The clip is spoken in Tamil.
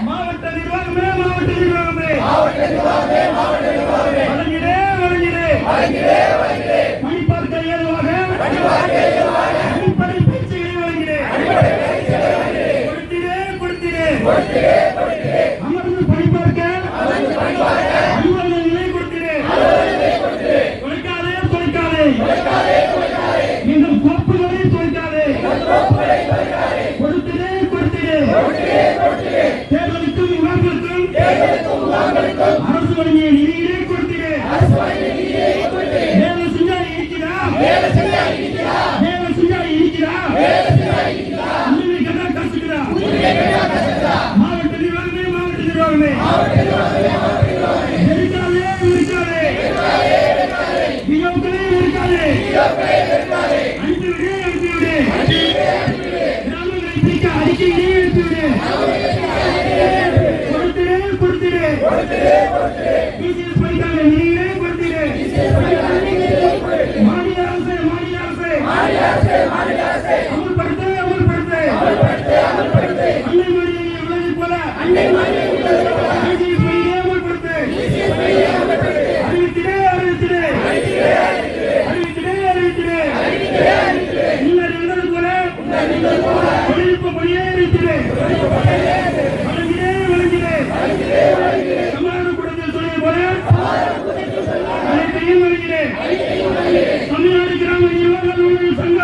மாவட்ட நிர்வாகமே மாவட்ட நிர்வாகமே. வழங்கிடே வழங்கிடே. மணிப்பார்க்க மாவட்ட நிர்வாகமே இருக்காதே வியோக்களே இருக்காதே அனுப்பிவிடு அனுப்பிவிடு கிராமங்களை அனுப்பிவிடு பிசிஎஸ் படிக்காத நீங்களே மாநில அரசு மாநில அரசு. அன்னை மாதிரி போல. தமிழ்நாடு கிராம நிர்வாக அலுவலர்கள் சங்கம்